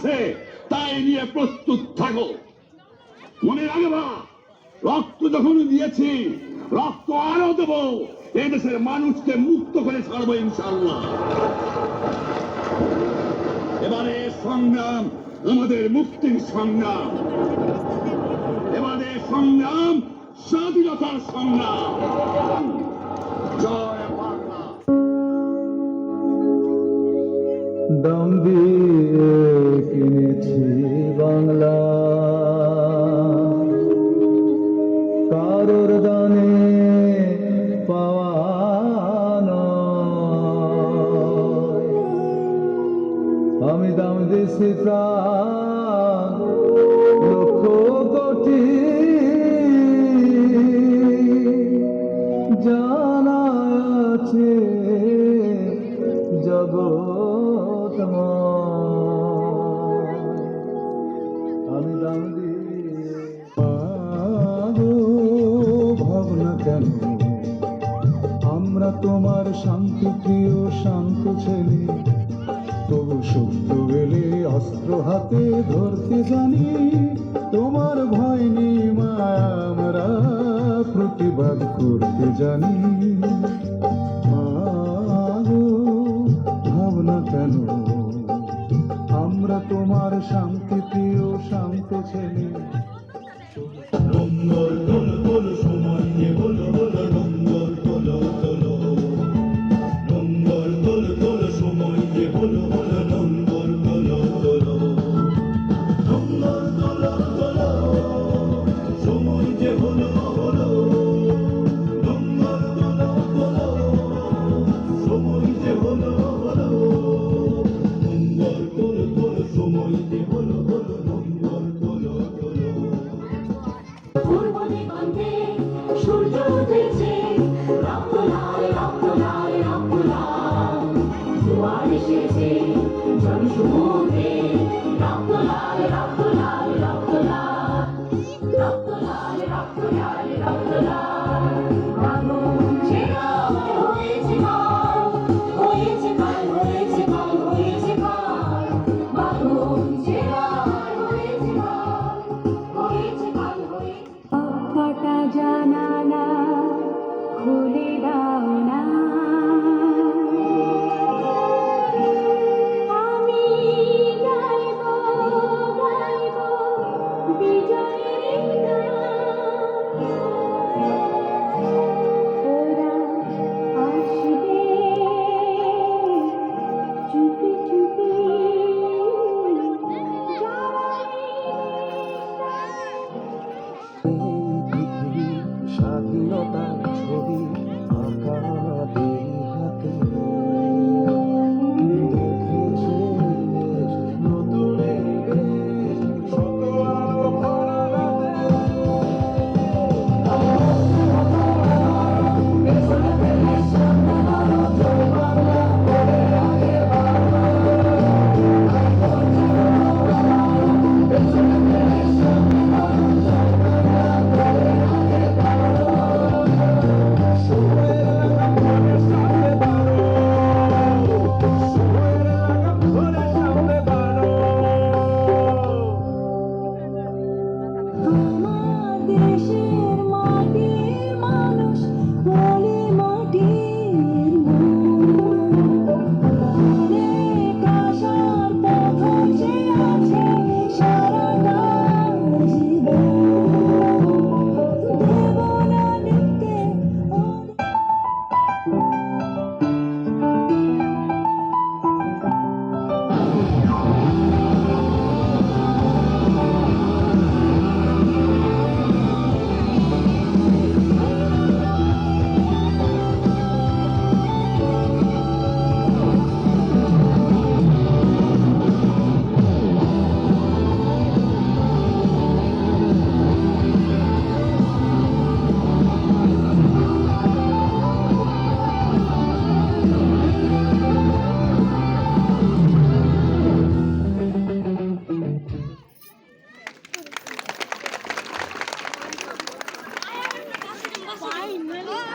আছে, তাই নিয়ে প্রস্তুত থাকো। মনে রাখবা, রক্ত যখন দিয়েছি, রক্ত আরও দেবো, এদেশের মানুষকে মুক্ত করে ছাড়বো ইনশাল্লাহ এবারে সংগ্রাম, আমাদের মুক্তির সংগ্রাম। এবারে সংগ্রাম, স্বাধীনতার সংগ্রাম। জয় বাংলা। দাম দিয়ে আমি দাম দিছি প্রাণ, লক্ষ কোটি। জানা আছে জগৎ আমি দাম ভাবনা কেন। আমরা তোমার শান্তি, প্রিয়, শান্ত ছেলে। তবু বেলে অস্ত্র হাতে ধরতে জানি। তোমার ভয় নেই মা আমরা প্রতিবাদ করতে জানি। ভাবনা কেন? আমরা তোমার শান্তি প্রিয়, শান্ত ছেলে।